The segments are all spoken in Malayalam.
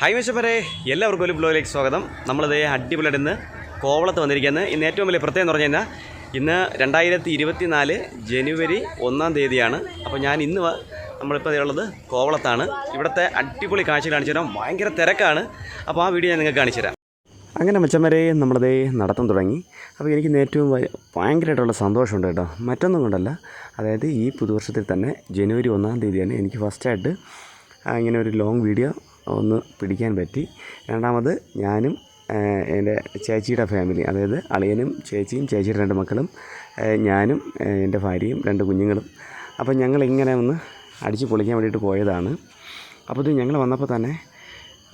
ഹായ് മെച്ചപ്പരെ എല്ലാവർക്കും ഒരു ബ്ലോയിലേക്ക് സ്വാഗതം. നമ്മളിത് അടിപൊളിയായിട്ട് ഇന്ന് കോവളത്ത് വന്നിരിക്കുന്നത് ഇന്ന് ഏറ്റവും വലിയ പ്രത്യേകം എന്ന് പറഞ്ഞു കഴിഞ്ഞാൽ ഇന്ന് രണ്ടായിരത്തി ഇരുപത്തി നാല് ജനുവരി ഒന്നാം തീയതിയാണ്. അപ്പോൾ ഞാൻ ഇന്ന് നമ്മളിപ്പോൾ ഉള്ളത് കോവളത്താണ്. ഇവിടുത്തെ അടിപൊളി കാഴ്ച കാണിച്ചു തരാം. ഭയങ്കര തിരക്കാണ്. അപ്പോൾ ആ വീഡിയോ ഞാൻ നിങ്ങൾക്ക് കാണിച്ചു തരാം. അങ്ങനെ മച്ചന്മാരെ നമ്മളതേ നടത്തം തുടങ്ങി. അപ്പോൾ എനിക്ക് ഏറ്റവും ഭയങ്കരമായിട്ടുള്ള സന്തോഷമുണ്ട് കേട്ടോ. മറ്റൊന്നും കൊണ്ടല്ല. അതായത് ഈ പുതുവർഷത്തിൽ തന്നെ ജനുവരി ഒന്നാം തീയതിയാണ് എനിക്ക് ഫസ്റ്റായിട്ട് ഇങ്ങനെ ഒരു ലോങ് വീഡിയോ ഒന്ന് പിടിക്കാൻ പറ്റി. രണ്ടാമത് ഞാനും എന്റെ ചേച്ചിയുടെ ഫാമിലി അതായത് അളിയനും ചേച്ചിയും ചേച്ചിയുടെ രണ്ട് മക്കളും ഞാനും എന്റെ ഭാര്യയും രണ്ട് കുഞ്ഞുങ്ങളും. അപ്പോൾ ഞങ്ങൾ ഇങ്ങനെ ഒന്ന് അടിച്ച് പൊളിക്കാൻ വേണ്ടിയിട്ട് പോയതാണ്. അപ്പോൾ ഇത് ഞങ്ങൾ വന്നപ്പോൾ തന്നെ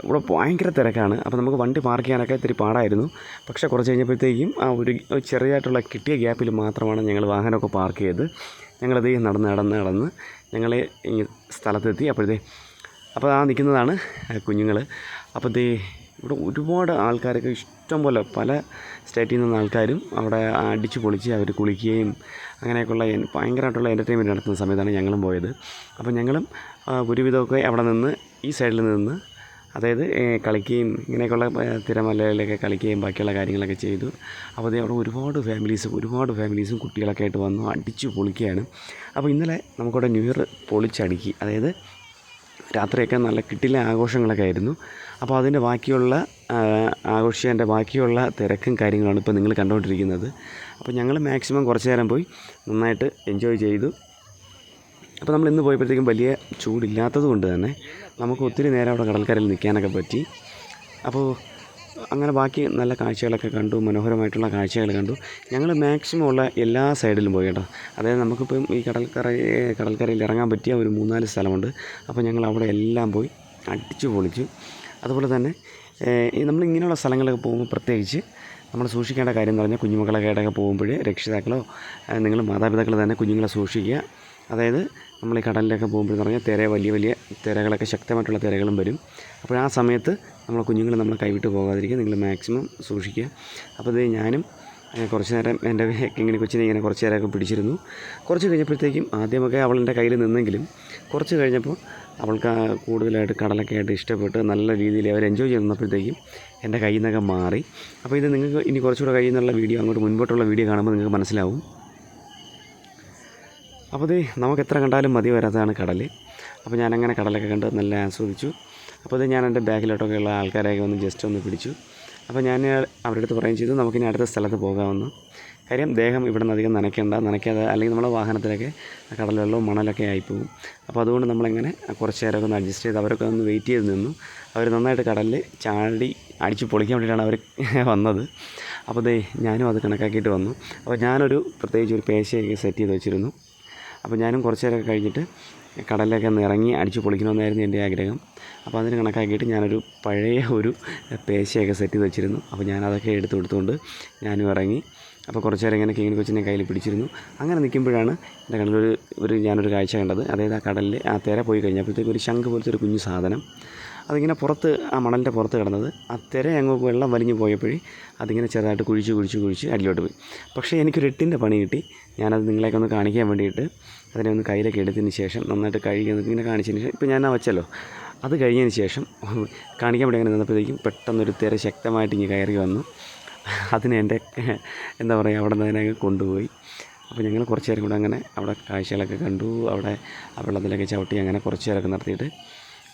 ഇവിടെ ഭയങ്കര തിരക്കാണ്. അപ്പോൾ നമുക്ക് വണ്ടി പാർക്ക് ചെയ്യാനൊക്കെ ഇത്തിരി പാടായിരുന്നു. പക്ഷേ കുറച്ച് കഴിഞ്ഞപ്പോഴത്തേക്കും ആ ഒരു ചെറിയതായിട്ടുള്ള കിട്ടിയ ഗ്യാപ്പിൽ മാത്രമാണ് ഞങ്ങൾ വാഹനമൊക്കെ പാർക്ക് ചെയ്ത് ഞങ്ങളത് നടന്ന് നടന്ന് നടന്ന് ഞങ്ങൾ ഈ സ്ഥലത്തെത്തി. അപ്പോഴത്തേ അപ്പോൾ ആ നിൽക്കുന്നതാണ് കുഞ്ഞുങ്ങൾ അപ്പോൾ ദേ ഇവിടെ ഒരുപാട് ആൾക്കാരൊക്കെ ഇഷ്ടം പോലെ പല സ്റ്റേറ്റിൽ നിന്ന ആൾക്കാരും അവിടെ അടിച്ചു പൊളിച്ച് അവർ കുളിക്കുകയും അങ്ങനെയൊക്കെയുള്ള ഭയങ്കരമായിട്ടുള്ള എന്റർടൈൻമെന്റ് നടത്തുന്ന സമയത്താണ് ഞങ്ങളും പോയത്. അപ്പോൾ ഞങ്ങളും ഒരുവിധമൊക്കെ അവിടെ നിന്ന് ഈ സൈഡിൽ നിന്ന് അതായത് കളിക്കുകയും ഇങ്ങനെയൊക്കെയുള്ള തിരമലയിലൊക്കെ കളിക്കുകയും ബാക്കിയുള്ള കാര്യങ്ങളൊക്കെ ചെയ്തു. അപ്പോൾ അതേ അവിടെ ഒരുപാട് ഫാമിലീസും ഒരുപാട് ഫാമിലീസും കുട്ടികളൊക്കെ ആയിട്ട് വന്നു അടിച്ചു പൊളിക്കുകയാണ്. അപ്പോൾ ഇന്നലെ നമുക്കവിടെ ന്യൂ ഇയർ പൊളിച്ചടുക്കി. അതായത് രാത്രിയൊക്കെ നല്ല കിട്ടിലെ ആഘോഷങ്ങളൊക്കെ ആയിരുന്നു. അപ്പോൾ അതിന്റെ ബാക്കിയുള്ള ആഘോഷിച്ചതിന്റെ ബാക്കിയുള്ള തിരക്കും കാര്യങ്ങളാണ് ഇപ്പോൾ നിങ്ങൾ കണ്ടുകൊണ്ടിരിക്കുന്നത് അപ്പോൾ ഞങ്ങൾ മാക്സിമം കുറച്ച് നേരം പോയി നന്നായിട്ട് എൻജോയ് ചെയ്തു. അപ്പോൾ നമ്മൾ ഇന്ന് പോയപ്പോഴത്തേക്കും വലിയ ചൂടില്ലാത്തത് കൊണ്ട് തന്നെ നമുക്ക് ഒത്തിരി നേരം അവിടെ കടൽക്കരയിൽ നിൽക്കാനൊക്കെ പറ്റി. അപ്പോൾ അങ്ങനെ ബാക്കി നല്ല കാഴ്ചകളൊക്കെ കണ്ടു മനോഹരമായിട്ടുള്ള കാഴ്ചകൾ കണ്ടു. ഞങ്ങൾ മാക്സിമം ഉള്ള എല്ലാ സൈഡിലും പോയി കേട്ടോ. അതായത് നമുക്കിപ്പം ഈ കടൽക്കര കടൽക്കരയിൽ ഇറങ്ങാൻ പറ്റിയ ഒരു മൂന്നാൽ സ്ഥലമുണ്ട്. അപ്പോൾ ഞങ്ങൾ അവിടെ എല്ലാം പോയി അടിച്ചു പൊളിച്ചു. അതുപോലെ തന്നെ നമ്മൾ ഇങ്ങനെയുള്ള സ്ഥലങ്ങളൊക്കെ പോകുമ്പോൾ പ്രത്യേകിച്ച് നമ്മൾ സൂക്ഷിക്കേണ്ട കാര്യം എന്ന് പറഞ്ഞാൽ കുഞ്ഞുമക്കളൊക്കെ ആയിട്ടൊക്കെ പോകുമ്പോൾ രക്ഷിതാക്കളോ നിങ്ങൾ മാതാപിതാക്കൾ തന്നെ കുഞ്ഞുങ്ങളെ സൂക്ഷിക്കുക. അതായത് നമ്മൾ ഈ കടലിലൊക്കെ പോകുമ്പോൾ പറഞ്ഞാൽ തിര വലിയ വലിയ തിരകളൊക്കെ ശക്തമായിട്ടുള്ള തിരകളും വരും. അപ്പോൾ ആ സമയത്ത് നമ്മൾ കുഞ്ഞുങ്ങൾ നമ്മൾ കൈവിട്ട് പോകാതിരിക്കുക നിങ്ങൾ മാക്സിമം സൂക്ഷിക്കുക. അപ്പോൾ ഇത് ഞാനും കുറച്ച് നേരം എന്റെ ഇങ്ങനെ കൊച്ചിനെ ഇങ്ങനെ കുറച്ച് നേരമൊക്കെ പിടിച്ചിരുന്നു. കുറച്ച് കഴിഞ്ഞപ്പോഴത്തേക്കും ആദ്യമൊക്കെ അവൾ എന്റെ കയ്യിൽ നിന്നെങ്കിലും കുറച്ച് കഴിഞ്ഞപ്പോൾ അവൾക്ക് കൂടുതലായിട്ട് കടലൊക്കെ ആയിട്ട് ഇഷ്ടപ്പെട്ട് നല്ല രീതിയിൽ അവർ എൻജോയ് ചെയ്ത് തന്നപ്പോഴത്തേക്കും എന്റെ കയ്യിൽ നിന്നൊക്കെ മാറി. അപ്പോൾ ഇത് നിങ്ങൾക്ക് ഇനി കുറച്ചുകൂടെ കഴിയുന്നുള്ള വീഡിയോ അങ്ങോട്ട് മുൻപോട്ടുള്ള വീഡിയോ കാണുമ്പോൾ നിങ്ങൾക്ക് മനസ്സിലാവും. അപ്പോൾ ഇത് നമുക്ക് എത്ര കണ്ടാലും മതി വരാത്തതാണ് കടൽ അപ്പോൾ ഞാനങ്ങനെ കടലൊക്കെ കണ്ട് നല്ല ആസ്വദിച്ചു. അപ്പോൾ ഇത് ഞാൻ എന്റെ ബാക്കിലോട്ടൊക്കെ ഉള്ള ആൾക്കാരെയൊക്കെ ഒന്ന് ജസ്റ്റ് ഒന്ന് പിടിച്ചു. അപ്പോൾ ഞാൻ അവരുടെ അടുത്ത് പറയുകയും ചെയ്തു നമുക്കിനി അടുത്ത സ്ഥലത്ത് പോകാമെന്ന്. കാര്യം ദേഹം ഇവിടെ നിന്ന് അധികം നനയ്ക്കേണ്ട നനയ്ക്കാതെ അല്ലെങ്കിൽ നമ്മുടെ വാഹനത്തിലൊക്കെ വെള്ളവും മണലൊക്കെ ആയിപ്പോവും. അപ്പോൾ അതുകൊണ്ട് നമ്മളിങ്ങനെ കുറച്ച് നേരമൊക്കെ ഒന്ന് അഡ്ജസ്റ്റ് ചെയ്ത് അവരൊക്കെ ഒന്ന് വെയിറ്റ് ചെയ്ത് നിന്നു. അവർ നന്നായിട്ട് കടലിൽ ചാടി അടിച്ച് പൊളിക്കാൻ വേണ്ടിയിട്ടാണ് അവർ വന്നത്. അപ്പോൾ ദേ ഞാനും അത് കണക്കാക്കിയിട്ട് വന്നു. അപ്പോൾ ഞാനൊരു പ്രത്യേകിച്ച് ഒരു പേശയൊക്കെ സെറ്റ് ചെയ്ത് വെച്ചിരുന്നു. അപ്പോൾ ഞാനും കുറച്ച് നേരമൊക്കെ കഴിഞ്ഞിട്ട് കടലിലൊക്കെ ഒന്ന് ഇറങ്ങി അടിച്ച് പൊളിക്കണമെന്നായിരുന്നു എന്റെ ആഗ്രഹം. അപ്പോൾ അതിന് കണക്കാക്കിയിട്ട് ഞാനൊരു പഴയ ഒരു പേശയൊക്കെ സെറ്റ് ചെയ്ത് വെച്ചിരുന്നു. അപ്പോൾ ഞാനതൊക്കെ എടുത്ത് കൊടുത്തുകൊണ്ട് ഞാനും ഇറങ്ങി. അപ്പോൾ കുറച്ച് നേരം ഇങ്ങനെ കിങ്ങിണി കൊച്ചിനെ കയ്യിൽ പിടിച്ചിരുന്നു. അങ്ങനെ നിൽക്കുമ്പോഴാണ് എന്റെ കണ്ണിലൊരു ഒരു ഞാനൊരു കാഴ്ച കണ്ടത്. അതായത് ആ കടലിൽ ആ തിര പോയി കഴിഞ്ഞപ്പോഴത്തേക്ക് ഒരു ശംഖ് പോലത്തെ ഒരു കുഞ്ഞു സാധനം അതിങ്ങനെ പുറത്ത് ആ മണലിന്റെ പുറത്ത് കിടന്നത്. ആ തിര അങ്ങ് വെള്ളം വലിഞ്ഞു പോയപ്പോഴേ അതിങ്ങനെ ചെറുതായിട്ട് കുഴിച്ച് കുഴിച്ച് കുഴിച്ച് അടിയിലോട്ട് പോയി. പക്ഷേ എനിക്കൊരു എട്ടിന്റെ പണി കിട്ടി. ഞാനത് നിങ്ങളെയൊക്കെ ഒന്ന് കാണിക്കാൻ വേണ്ടിയിട്ട് അതിനെ ഒന്ന് കയ്യിലൊക്കെ എടുത്തതിന് ശേഷം നന്നായിട്ട് കഴുകി ഇങ്ങനെ കാണിച്ചതിന് ശേഷം ഇപ്പോൾ ഞാൻ വെച്ചല്ലോ. അത് കഴിഞ്ഞതിന് ശേഷം കാണിക്കാൻ വേണ്ടി അങ്ങനെ നിന്നപ്പോഴത്തേക്കും പെട്ടെന്നൊരു തിര ശക്തമായിട്ട് ഇങ്ങനെ കയറി വന്നു. അതിനെ എന്റെ എന്താ പറയുക അവിടെ നിന്ന് അതിനെ കൊണ്ടുപോയി. അപ്പോൾ ഞങ്ങൾ കുറച്ച് നേരം കൂടെ അങ്ങനെ അവിടെ കാഴ്ചകളൊക്കെ കണ്ടു. അവിടെ വെള്ളത്തിലൊക്കെ ചവിട്ടി അങ്ങനെ കുറച്ച് നേരമൊക്കെ നടത്തിയിട്ട്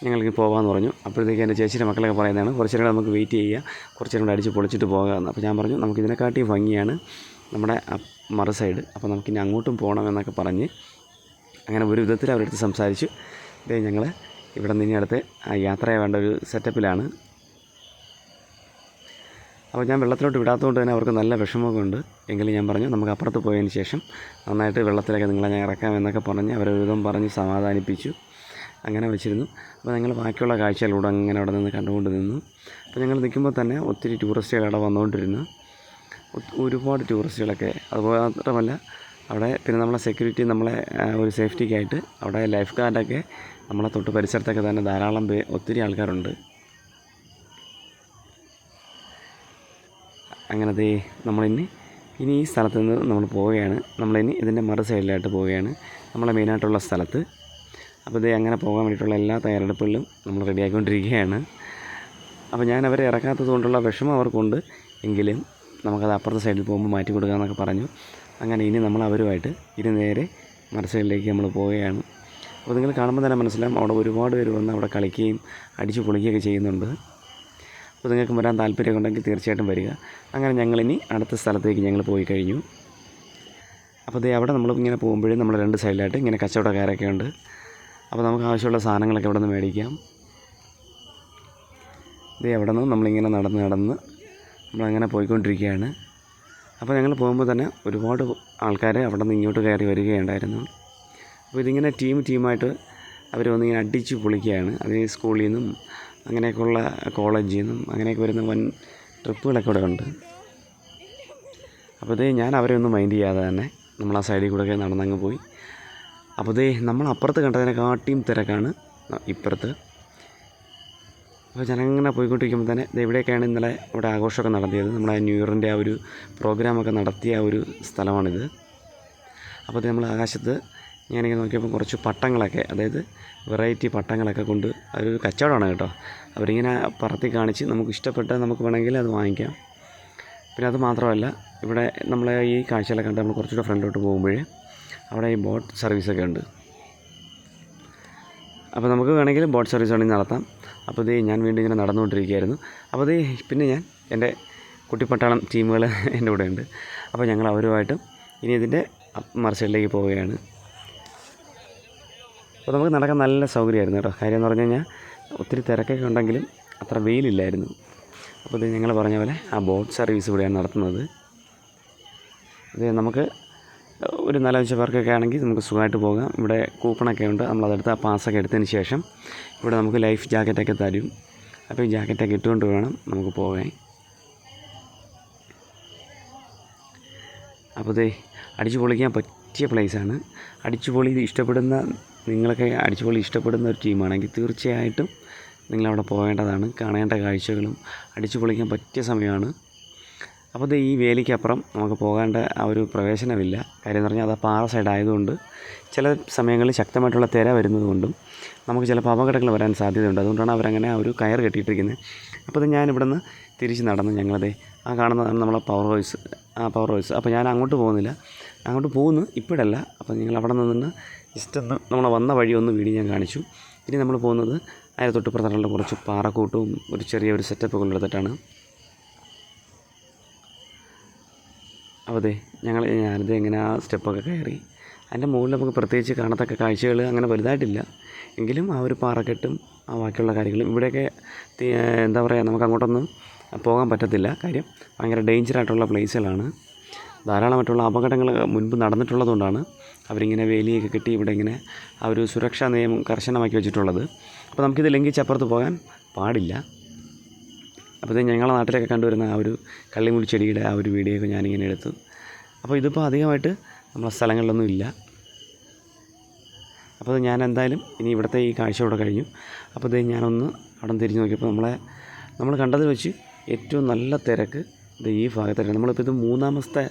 ഞങ്ങൾക്ക് പോകാമെന്ന് പറഞ്ഞു. അപ്പോഴത്തേക്ക് എന്റെ ചേച്ചിയുടെ മക്കളൊക്കെ പറയുന്നതാണ് കുറച്ച് നേരം നമുക്ക് വെയിറ്റ് ചെയ്യുക കുറച്ച് നേരം അടിച്ച് പൊളിച്ചിട്ട് പോകാമെന്ന്. അപ്പോൾ ഞാൻ പറഞ്ഞു നമുക്ക് ഇതിനെക്കാട്ടിയും ഭംഗിയാണ് നമ്മുടെ മറ സൈഡ് അപ്പോൾ നമുക്കിനി അങ്ങോട്ടും പോകണമെന്നൊക്കെ പറഞ്ഞ് അങ്ങനെ ഒരു വിധത്തിൽ അവരുടെ സംസാരിച്ചു. ഇതേ ഞങ്ങൾ ഇവിടെ നിന്ന് അടുത്ത് യാത്ര വേണ്ട ഒരു സെറ്റപ്പിലാണ് അപ്പോൾ ഞാൻ വെള്ളത്തിലോട്ട് വിടാത്തതുകൊണ്ട് തന്നെ അവർക്ക് നല്ല വിഷമമൊക്കെ ഉണ്ട്. എങ്കിലും ഞാൻ പറഞ്ഞു നമുക്ക് അപ്പുറത്ത് പോയതിന് ശേഷം നന്നായിട്ട് വെള്ളത്തിലൊക്കെ നിങ്ങളെ ഞാൻ ഇറക്കാം എന്നൊക്കെ പറഞ്ഞ് അവരെ വിധം പറഞ്ഞ് സമാധാനിപ്പിച്ചു. അങ്ങനെ വെച്ചിരുന്നു. അപ്പോൾ ഞങ്ങൾ ബാക്കിയുള്ള കാഴ്ചകളിലൂടെ അങ്ങനെ അവിടെ നിന്ന് കണ്ടുകൊണ്ട് നിന്നു. അപ്പോൾ ഞങ്ങൾ നിൽക്കുമ്പോൾ തന്നെ ഒത്തിരി ടൂറിസ്റ്റുകൾ അവിടെ വന്നുകൊണ്ടിരുന്നു. ഒരുപാട് ടൂറിസ്റ്റുകളൊക്കെ. അതുപോലെ മാത്രമല്ല അവിടെ പിന്നെ നമ്മളെ സെക്യൂരിറ്റി നമ്മളെ ഒരു സേഫ്റ്റിക്കായിട്ട് അവിടെ ലൈഫ് ഗാർഡൊക്കെ നമ്മളെ തൊട്ട് പരിസരത്തൊക്കെ തന്നെ ധാരാളം പേ ഒത്തിരി ആൾക്കാരുണ്ട്. അങ്ങനെ ദേ നമ്മളിനി ഇനി ഈ സ്ഥലത്ത് നിന്ന് നമ്മൾ പോവുകയാണ്. നമ്മളിനി ഇതിന്റെ മറു സൈഡിലായിട്ട് പോവുകയാണ്. നമ്മളെ മെയിനായിട്ടുള്ള സ്ഥലത്ത് അപ്പോൾ ഇത് അങ്ങനെ പോകാൻ വേണ്ടിയിട്ടുള്ള എല്ലാ തയ്യാറെടുപ്പുകളിലും നമ്മൾ റെഡിയാക്കിക്കൊണ്ടിരിക്കുകയാണ് അപ്പോൾ ഞാൻ അവരെ ഇറക്കാത്തത് കൊണ്ടുള്ള വിഷമം അവർക്കുണ്ട്. എങ്കിലും നമുക്കത് അപ്പുറത്തെ സൈഡിൽ പോകുമ്പോൾ മാറ്റി കൊടുക്കാമെന്നൊക്കെ പറഞ്ഞു. അങ്ങനെ ഇനി നമ്മൾ അവരുമായിട്ട് ഇനി നേരെ മറ നമ്മൾ പോവുകയാണ്. അപ്പോൾ നിങ്ങൾ കാണുമ്പോൾ തന്നെ മനസ്സിലാവും അവിടെ ഒരുപാട് പേര് വന്ന് അവിടെ കളിക്കുകയും അടിച്ച് പൊളിക്കുകയൊക്കെ ചെയ്യുന്നുണ്ട്. അപ്പോൾ നിങ്ങൾക്ക് വരാൻ താല്പര്യമൊക്കെ ഉണ്ടെങ്കിൽ തീർച്ചയായിട്ടും വരിക. അങ്ങനെ ഞങ്ങളിനി അടുത്ത സ്ഥലത്തേക്ക് ഞങ്ങൾ പോയി കഴിഞ്ഞു. അപ്പോൾ ദേ അവിടെ നമ്മൾ ഇങ്ങനെ പോകുമ്പോഴും നമ്മൾ രണ്ട് സൈഡിലായിട്ട് ഇങ്ങനെ കച്ചവടക്കാരൊക്കെ ഉണ്ട്. അപ്പോൾ നമുക്ക് ആവശ്യമുള്ള സാധനങ്ങളൊക്കെ ഇവിടെ നിന്ന് മേടിക്കാം. ഇത് എവിടെ നിന്ന് നമ്മളിങ്ങനെ നടന്ന് നടന്ന് നമ്മളങ്ങനെ പോയിക്കൊണ്ടിരിക്കുകയാണ്. അപ്പോൾ ഞങ്ങൾ പോകുമ്പോൾ തന്നെ ഒരുപാട് ആൾക്കാർ അവിടെ നിന്ന് ഇങ്ങോട്ട് കയറി വരികയുണ്ടായിരുന്നു. അപ്പോൾ ഇതിങ്ങനെ ടീം ടീമായിട്ട് അവർ വന്നിങ്ങനെ അടിച്ച് പൊളിക്കുകയാണ്. അത് സ്കൂളിൽ നിന്നും അങ്ങനെയൊക്കെയുള്ള കോളേജിൽ നിന്നും അങ്ങനെയൊക്കെ വരുന്ന വൻ ട്രിപ്പുകളൊക്കെ ഇവിടെ ഉണ്ട്. അപ്പോൾ ഇതേ ഞാൻ അവരെ ഒന്നും മൈൻഡ് ചെയ്യാതെ തന്നെ നമ്മൾ ആ സൈഡിൽ കൂടെയൊക്കെ നടന്നങ്ങ് പോയി. അപ്പോൾ ദേ നമ്മൾ അപ്പുറത്ത് കണ്ടതിനെക്കാട്ടിയും തിരക്കാണ്. ഇപ്പുറത്ത്. അപ്പോൾ ജനങ്ങനെ പോയിക്കൊണ്ടിരിക്കുമ്പോൾ തന്നെ ഇവിടെയൊക്കെയാണ് ഇന്നലെ ഇവിടെ ആഘോഷമൊക്കെ നടത്തിയത്. നമ്മുടെ ന്യൂ ഇയറിന്റെ ആ ഒരു പ്രോഗ്രാമൊക്കെ നടത്തിയ ഒരു സ്ഥലമാണിത്. അപ്പോൾ നമ്മൾ ആകാശത്ത് ഞാനിങ്ങനെ നോക്കിയപ്പോൾ കുറച്ച് പട്ടങ്ങളൊക്കെ അതായത് വെറൈറ്റി പട്ടങ്ങളൊക്കെ കൊണ്ട് അതൊരു കച്ചവടമാണ് കേട്ടോ. അവരിങ്ങനെ പറത്തി കാണിച്ച് നമുക്ക് ഇഷ്ടപ്പെട്ട നമുക്ക് വേണമെങ്കിൽ അത് വാങ്ങിക്കാം. പിന്നെ അത് മാത്രമല്ല ഇവിടെ നമ്മളെ ഈ കാഴ്ചകളൊക്കെ കണ്ട് നമ്മൾ കുറച്ചുകൂടെ ഫ്രണ്ടിലോട്ട് പോകുമ്പോൾ അവിടെ ഈ ബോട്ട് സർവീസൊക്കെ ഉണ്ട്. അപ്പോൾ നമുക്ക് വേണമെങ്കിൽ ബോട്ട് സർവീസ് വേണമെങ്കിൽ നടത്താം. അപ്പോൾ ഇത് ഞാൻ വീണ്ടും ഇങ്ങനെ നടന്നുകൊണ്ടിരിക്കുകയായിരുന്നു. അപ്പോൾ ഇത് പിന്നെ ഞാൻ എന്റെ കുട്ടിപ്പട്ടാളം ടീമുകൾ എന്റെ കൂടെ ഉണ്ട്. അപ്പോൾ ഞങ്ങൾ അവരുമായിട്ടും ഇനി ഇതിന്റെ മറിച്ചിലേക്ക് പോവുകയാണ്. അപ്പോൾ നമുക്ക് നടക്കാൻ നല്ല സൗകര്യമായിരുന്നു കേട്ടോ. കാര്യം എന്ന് പറഞ്ഞു കഴിഞ്ഞാൽ ഒത്തിരി തിരക്കൊക്കെ ഉണ്ടെങ്കിലും അത്ര വെയിലില്ലായിരുന്നു. അപ്പോൾ ഇത് ഞങ്ങൾ പറഞ്ഞ പോലെ ആ ബോട്ട് സർവീസ് ഇവിടെയാണ് നടത്തുന്നത്. ഇത് നമുക്ക് ഒരു നാലഞ്ച് പേർക്കൊക്കെ ആണെങ്കിൽ നമുക്ക് സുഖമായിട്ട് പോകാം. ഇവിടെ കൂപ്പണൊക്കെ ഉണ്ട്. നമ്മളതെടുത്ത് ആ പാസ്സൊക്കെ എടുത്തതിന് ശേഷം ഇവിടെ നമുക്ക് ലൈഫ് ജാക്കറ്റൊക്കെ തരും. അപ്പോൾ ഈ ജാക്കറ്റൊക്കെ ഇട്ടുകൊണ്ട് വേണം നമുക്ക് പോകാൻ. അപ്പോൾ ഇതേ അടിച്ചു പൊളിക്കാൻ പറ്റിയ പ്ലേസാണ് അടിച്ചു പൊളി ഇഷ്ടപ്പെടുന്ന നിങ്ങളൊക്കെ അടിച്ചു പൊളി ഇഷ്ടപ്പെടുന്ന ഒരു ടീമാണെങ്കിൽ തീർച്ചയായിട്ടും നിങ്ങളവിടെ പോകേണ്ടതാണ്. കാണേണ്ട കാഴ്ചകളും അടിച്ചു പൊളിക്കാൻ പറ്റിയ സമയമാണ്. അപ്പോൾ ഇത് ഈ വേലിക്കപ്പുറം നമുക്ക് പോകേണ്ട ആ ഒരു പ്രവേശനമില്ല. കാര്യം എന്ന് പറഞ്ഞാൽ അത് പാറ സൈഡ് ആയതുകൊണ്ട് ചില സമയങ്ങളിൽ ശക്തമായിട്ടുള്ള തിര വരുന്നതുകൊണ്ടും നമുക്ക് ചിലപ്പോൾ അപകടങ്ങൾ വരാൻ സാധ്യതയുണ്ട്. അതുകൊണ്ടാണ് അവരങ്ങനെ ആ ഒരു കയർ കെട്ടിയിട്ടിരിക്കുന്നത്. അപ്പോൾ ഇത് ഞാൻ ഇവിടെ നിന്ന് തിരിച്ച് നടന്ന് ഞങ്ങളത് ആ കാണുന്നതാണ് നമ്മളെ പവർ ഹൗസ് ആ പവർ ഹൗസ് അപ്പോൾ ഞാൻ അങ്ങോട്ട് പോകുന്നില്ല. അങ്ങോട്ട് പോകുന്നു. ഇപ്പോഴല്ല. അപ്പോൾ നിങ്ങൾ അവിടെ നിന്ന് ജസ്റ്റ് ഒന്ന് നമ്മൾ വന്ന വഴി ഒന്ന് വീഡിയോ ഞാൻ കാണിച്ചു. ഇനി നമ്മൾ പോകുന്നത് അതിന് തൊട്ടുപുറത്തുള്ള കുറച്ച് പാറക്കൂട്ടും ഒരു ചെറിയൊരു സെറ്റപ്പ് അപ്പോൾ അതെ ഞങ്ങൾ ഞാനിത് എങ്ങനെ ആ സ്റ്റെപ്പൊക്കെ കയറി. അതിന്റെ മുകളിൽ നമുക്ക് പ്രത്യേകിച്ച് കാണത്തക്ക കാഴ്ചകൾ അങ്ങനെ വലുതായിട്ടില്ല. എങ്കിലും ആ ഒരു പാറക്കെട്ടും ആ ബാക്കിയുള്ള കാര്യങ്ങളും ഇവിടെയൊക്കെ എന്താ പറയുക നമുക്ക് അങ്ങോട്ടൊന്നും പോകാൻ പറ്റത്തില്ല. കാര്യം ഭയങ്കര ഡേഞ്ചറായിട്ടുള്ള പ്ലേസുകളാണ് ധാരാളമായിട്ടുള്ള അപകടങ്ങൾ മുൻപ് നടന്നിട്ടുള്ളതുകൊണ്ടാണ് അവരിങ്ങനെ വേലിയൊക്കെ കെട്ടി ഇവിടെ ഇങ്ങനെ ആ ഒരു സുരക്ഷാ നിയമം കർശനമാക്കി വെച്ചിട്ടുള്ളത്. അപ്പോൾ നമുക്കിത് ലംഘിച്ച് അപ്പുറത്ത് പോകാൻ പാടില്ല. അപ്പോൾ ഇത് ഞങ്ങളുടെ നാട്ടിലൊക്കെ കണ്ടുവരുന്ന ആ ഒരു കള്ളിമുടി ചെടിയുടെ ആ ഒരു വീഡിയോ ഒക്കെ ഞാനിങ്ങനെ എടുത്തു. അപ്പോൾ ഇതിപ്പോൾ അധികമായിട്ട് നമ്മളെ സ്ഥലങ്ങളിലൊന്നും ഇല്ല. അപ്പോൾ ഞാൻ എന്തായാലും ഇനി ഇവിടുത്തെ ഈ കാഴ്ച ഇവിടെ കഴിഞ്ഞു. അപ്പോൾ ഇത് ഞാനൊന്ന് അവിടെ തിരിഞ്ഞ് നോക്കിയപ്പോൾ നമ്മളെ നമ്മൾ കണ്ടതിൽ വെച്ച് ഏറ്റവും നല്ല തിരക്ക് ഇത് ഈ ഭാഗത്താണ് നമ്മളിപ്പോൾ ഇത് മൂന്നാമത്തെ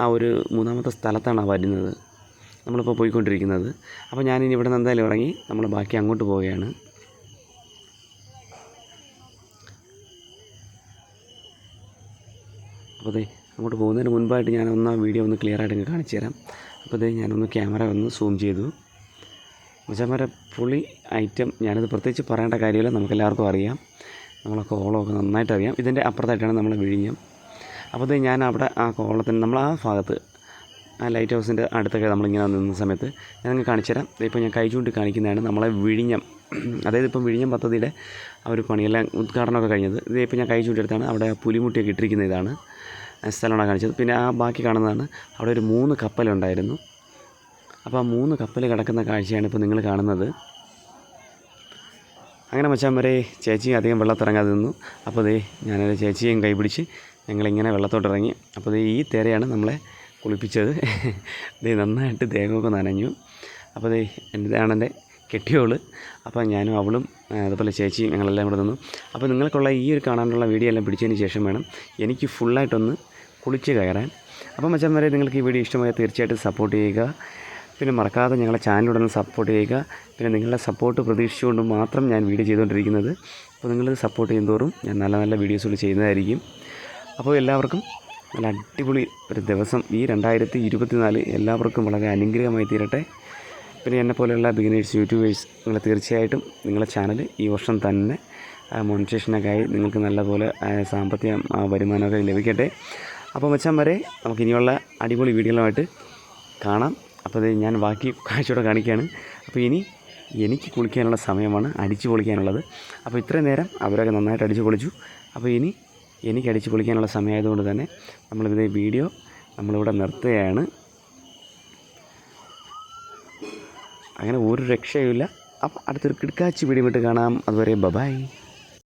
ആ ഒരു മൂന്നാമത്തെ സ്ഥലത്താണ് വരുന്നത്. നമ്മളിപ്പോൾ പോയിക്കൊണ്ടിരിക്കുന്നത്. അപ്പോൾ ഞാനിനി ഇവിടെ നിന്ന് എന്തായാലും ഇറങ്ങി നമ്മൾ ബാക്കി അങ്ങോട്ട് പോവുകയാണ്. അപ്പോൾ അതെ അങ്ങോട്ട് പോകുന്നതിന് മുൻപായിട്ട് ഞാൻ ഒന്ന് ആ വീഡിയോ ഒന്ന് ക്ലിയറായിട്ട് ആയിട്ട് കാണിച്ചു തരാം. അപ്പോൾ അതെ ഞാനൊന്ന് ക്യാമറ ഒന്ന് സൂം ചെയ്തു. മച്ചാമാരെ പുളി ഐറ്റം ഞാനിത് പ്രത്യേകിച്ച് പറയേണ്ട കാര്യമില്ല നമുക്കെല്ലാവർക്കും അറിയാം. നമ്മളെ കോളമൊക്കെ നന്നായിട്ട് അറിയാം. ഇതിന്റെ അപ്പുറത്തായിട്ടാണ് നമ്മൾ വിഴിഞ്ഞം. അപ്പോൾ ഇത് ഞാൻ അവിടെ ആ കോളത്തിന് നമ്മൾ ആ ഭാഗത്ത് ആ ലൈറ്റ് ഹൗസിന്റെ അടുത്തൊക്കെ നമ്മളിങ്ങനെ നിന്ന സമയത്ത് ഞാൻ നിങ്ങൾക്ക് കാണിച്ചു തരാം. ഇപ്പോൾ ഞാൻ കൈ ചൂണ്ടി കാണിക്കുന്നതാണ് നമ്മളെ വിഴിഞ്ഞം. അതായത് ഇപ്പം വിഴിഞ്ഞം പദ്ധതിയുടെ ആ ഒരു പണിയെല്ലാം ഉദ്ഘാടനമൊക്കെ കഴിഞ്ഞത്. ഇത് ഇപ്പോൾ ഞാൻ കൈ ചൂണ്ടിയെടുത്താണ് അവിടെ പുലിമുട്ടിയൊക്കെ ഇട്ടിരിക്കുന്ന ഇതാണ്. സ്ഥലമാണ് കാണിച്ചത്. പിന്നെ ആ ബാക്കി കാണുന്നതാണ്. അവിടെ ഒരു മൂന്ന് കപ്പലുണ്ടായിരുന്നു അപ്പോൾ ആ മൂന്ന് കപ്പൽ കിടക്കുന്ന കാഴ്ചയാണ് ഇപ്പോൾ നിങ്ങൾ കാണുന്നത്. അങ്ങനെ മച്ചാൻ വരെ ചേച്ചിയും അധികം വെള്ളത്തിറങ്ങാതെ നിന്നു. അപ്പോൾ ദേ ഞാനൊരു ചേച്ചിയും കൈപിടിച്ച് ഞങ്ങളിങ്ങനെ വെള്ളത്തോട്ട് ഇറങ്ങി അപ്പോൾ ദേ ഈ തിരയാണ് നമ്മളെ കുളിപ്പിച്ചത്. ദേ നന്നായിട്ട് ദേഹമൊക്കെ നനഞ്ഞു. അപ്പോൾ ദേ എന്റെ എന്റെ കെട്ടിയോൾ. അപ്പോൾ ഞാനും അവളും അതുപോലെ ചേച്ചിയും ഞങ്ങളെല്ലാം ഇവിടെ നിന്നു. അപ്പോൾ നിങ്ങൾക്കുള്ള ഈ ഒരു കാണാനുള്ള വീഡിയോ എല്ലാം പിടിച്ചതിന് ശേഷം വേണം എനിക്ക് ഫുള്ളായിട്ടൊന്ന് കുളിച്ച് കയറാൻ. അപ്പം മച്ചാൻ വരെ നിങ്ങൾക്ക് ഈ വീഡിയോ ഇഷ്ടമായാൽ തീർച്ചയായിട്ടും സപ്പോർട്ട് ചെയ്യുക. പിന്നെ മറക്കാതെ ഞങ്ങളെ ചാനലിലൂടെ സപ്പോർട്ട് ചെയ്യുക. പിന്നെ നിങ്ങളുടെ സപ്പോർട്ട് പ്രതീക്ഷിച്ചുകൊണ്ട് മാത്രം ഞാൻ വീഡിയോ ചെയ്തുകൊണ്ടിരിക്കുന്നത്. അപ്പോൾ നിങ്ങൾ സപ്പോർട്ട് ചെയ്യുന്നതോറും ഞാൻ നല്ല നല്ല വീഡിയോസുകൾ ചെയ്യുന്നതായിരിക്കും. അപ്പോൾ എല്ലാവർക്കും നല്ല അടിപൊളി ഒരു ദിവസം ഈ രണ്ടായിരത്തി ഇരുപത്തിനാല് എല്ലാവർക്കും വളരെ അനുഗ്രഹമായി തീരട്ടെ. പിന്നെ എന്നെ പോലെയുള്ള ബിഗിനേഴ്സ് യൂട്യൂബേഴ്സ് നിങ്ങൾ തീർച്ചയായിട്ടും നിങ്ങളുടെ ചാനൽ ഈ വർഷം തന്നെ മോണിറ്റേഷനൊക്കെ ആയി നിങ്ങൾക്ക് നല്ലപോലെ സാമ്പത്തിക വരുമാനമൊക്കെ ലഭിക്കട്ടെ. അപ്പോൾ മച്ചാൻ വരെ നമുക്ക് ഇനിയുള്ള അടിപൊളി വീഡിയോകളുമായിട്ട് കാണാം. അപ്പോൾ ഇത് ഞാൻ ബാക്കി കാഴ്ചയോടെ കാണിക്കുകയാണ്. അപ്പോൾ ഇനി എനിക്ക് കുളിക്കാനുള്ള സമയമാണ് അടിച്ചു പൊളിക്കാനുള്ളത്. അപ്പോൾ ഇത്രയും നേരം അവരൊക്കെ നന്നായിട്ട് അടിച്ചു പൊളിച്ചു. അപ്പോൾ ഇനി എനിക്ക് അടിച്ചു പൊളിക്കാനുള്ള സമയമായതുകൊണ്ട് തന്നെ നമ്മളിത് വീഡിയോ നമ്മളിവിടെ നിർത്തുകയാണ്. അങ്ങനെ ഒരു രക്ഷയുമില്ല. അപ്പം അടുത്തൊരു കിടക്കാച്ചി വീഡിയോ കാണാം. അതുവരെ ബബായ്